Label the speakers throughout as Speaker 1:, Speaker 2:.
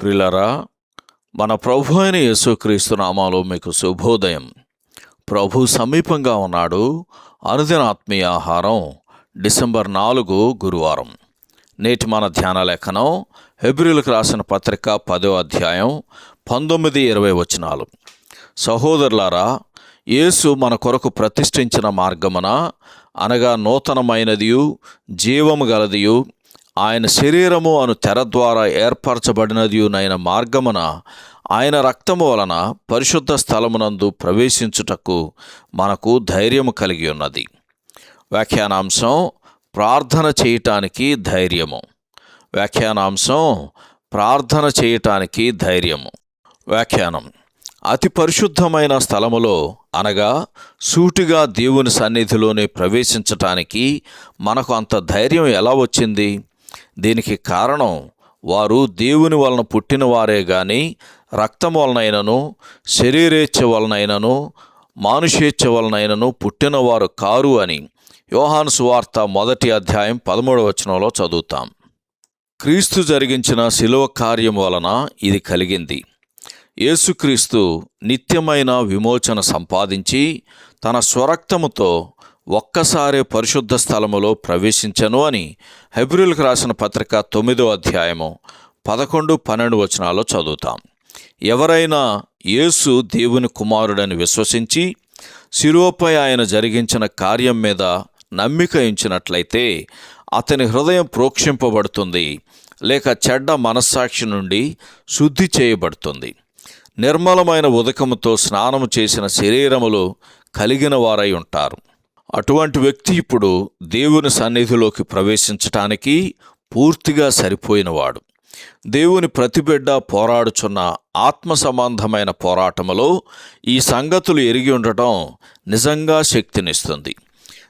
Speaker 1: ప్రిలరా మన ప్రభు అయిన యేసుక్రీస్తు నామాలో మీకు శుభోదయం. ప్రభు సమీపంగా ఉన్నాడు. అనుదిన ఆత్మీయ ఆహారం డిసెంబర్ నాలుగు గురువారం. నేటి మన ధ్యాన లేఖనం హెబ్రిలకు రాసిన పత్రిక పదో అధ్యాయం పంతొమ్మిది ఇరవై వచనాలు. సహోదరులారా యేసు మన కొరకు ప్రతిష్ఠించిన మార్గమున అనగా నూతనమైనదియు జీవము గలదియు ఆయన శరీరము అను తెర ద్వారా ఏర్పరచబడినదియునైన మార్గమున ఆయన రక్తము వలన పరిశుద్ధ స్థలమునందు ప్రవేశించుటకు మనకు ధైర్యము కలిగి ఉన్నది. వ్యాఖ్యానాంశం ప్రార్థన చేయటానికి ధైర్యము. వ్యాఖ్యానాంశం ప్రార్థన చేయటానికి ధైర్యము. వ్యాఖ్యానం అతి పరిశుద్ధమైన స్థలములో అనగా సూటిగా దేవుని సన్నిధిలోనే ప్రవేశించటానికి మనకు అంత ధైర్యం ఎలా వచ్చింది? దీనికి కారణం వారు దేవుని వలన పుట్టిన వారే గాని రక్తం వలనైనను శరీరేచ్ఛ వలనైనను మానుషేచ్ఛ వలనైనను పుట్టినవారు కారు అని యోహాను సువార్త మొదటి అధ్యాయం పదమూడవ వచనంలో చదువుతాం. క్రీస్తు జరిగించిన శిలువ కార్యం వలన ఇది కలిగింది. యేసుక్రీస్తు నిత్యమైన విమోచన సంపాదించి తన స్వరక్తముతో ఒక్కసారే పరిశుద్ధ స్థలములో ప్రవేశించను అని హెబ్రిల్కి రాసిన పత్రిక తొమ్మిదో అధ్యాయము పదకొండు పన్నెండు వచనాల్లో చదువుతాం. ఎవరైనా యేసు దేవుని కుమారుడని విశ్వసించి శిలువపై ఆయన జరిగించిన కార్యం మీద నమ్మిక ఉంచినట్లయితే అతని హృదయం ప్రోక్షింపబడుతుంది లేక చెడ్డ మనస్సాక్షి నుండి శుద్ధి చేయబడుతుంది. నిర్మలమైన ఉదకముతో స్నానము చేసిన శరీరములు కలిగిన వారై ఉంటారు. అటువంటి వ్యక్తి ఇప్పుడు దేవుని సన్నిధిలోకి ప్రవేశించటానికి పూర్తిగా సరిపోయినవాడు. దేవుని ప్రతిబిడ్డ పోరాడుచున్న ఆత్మ సంబంధమైన పోరాటములో ఈ సంగతులు ఎరిగి ఉండటం నిజంగా శక్తినిస్తుంది.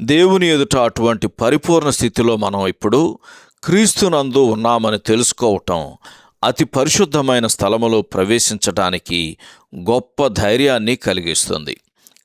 Speaker 1: దేవుని ఎదుట అటువంటి పరిపూర్ణ స్థితిలో మనం ఇప్పుడు క్రీస్తునందు ఉన్నామని తెలుసుకోవటం అతి పరిశుద్ధమైన స్థలములో ప్రవేశించటానికి గొప్ప ధైర్యాన్ని కలిగిస్తుంది.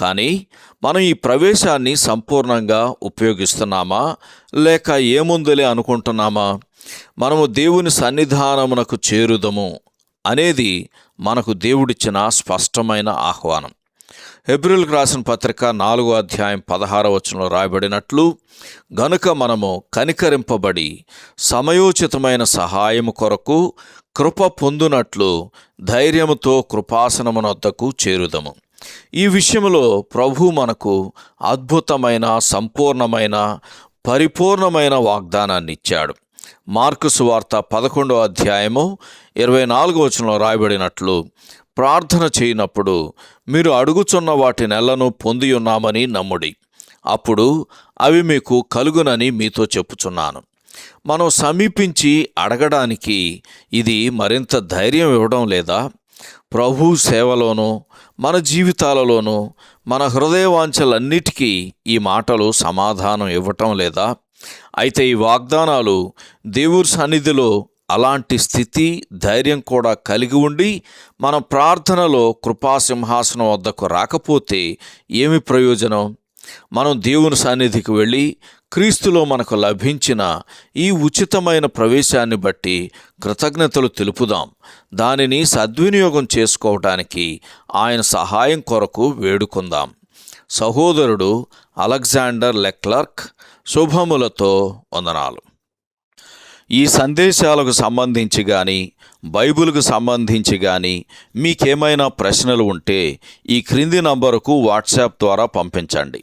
Speaker 1: కానీ మనం ఈ ప్రవేశాన్ని సంపూర్ణంగా ఉపయోగిస్తున్నామా? లేక ఏముందులే అనుకుంటున్నామా? మనము దేవుని సన్నిధానమునకు చేరుదము అనేది మనకు దేవుడిచ్చిన స్పష్టమైన ఆహ్వానం. హెబ్రిల్కి రాసిన పత్రిక నాలుగో అధ్యాయం పదహార వచనంలో రాయబడినట్లు గనుక మనము కనికరింపబడి సమయోచితమైన సహాయము కొరకు కృప పొందునట్లు ధైర్యముతో కృపాసనమునొద్దకు చేరుదము. ఈ విషయంలో ప్రభు మనకు అద్భుతమైన సంపూర్ణమైన పరిపూర్ణమైన వాగ్దానాన్ని ఇచ్చాడు మార్కు సువార్త పదకొండో అధ్యాయము ఇరవై నాలుగో వచనంలో రాయబడినట్లు ప్రార్థన చేయనప్పుడు మీరు అడుగుచున్న వాటి నెలను పొంది ఉన్నామని నమ్ముడి. అప్పుడు అవి మీకు కలుగునని మీతో చెప్పుచున్నాను. మనం సమీపించి అడగడానికి ఇది మరింత ధైర్యం ఇవ్వడం లేదా? ప్రభు సేవలోనూ మన జీవితాలలోనూ మన హృదయవాంఛలన్నిటికీ ఈ మాటలు సమాధానం ఇవ్వటం లేదా? అయితే ఈ వాగ్దానాలు దేవుడి సన్నిధిలో అలాంటి స్థితి ధైర్యం కూడా కలిగి ఉండి మన ప్రార్థనలో కృపాసింహాసనం వద్దకు రాకపోతే ఏమి ప్రయోజనం? మనం దేవుని సన్నిధికి వెళ్ళి క్రీస్తులో మనకు లభించిన ఈ ఉచితమైన ప్రవేశాన్ని బట్టి కృతజ్ఞతలు తెలుపుదాం. దానిని సద్వినియోగం చేసుకోవటానికి ఆయన సహాయం కొరకు వేడుకుందాం. సహోదరుడు అలెగ్జాండర్ లెక్లర్క్ శుభములతో వందనాలు. ఈ సందేశాలకు సంబంధించి కానీ బైబిల్కు సంబంధించి కానీ మీకేమైనా ప్రశ్నలు ఉంటే ఈ క్రింది నంబరుకు వాట్సాప్ ద్వారా పంపించండి.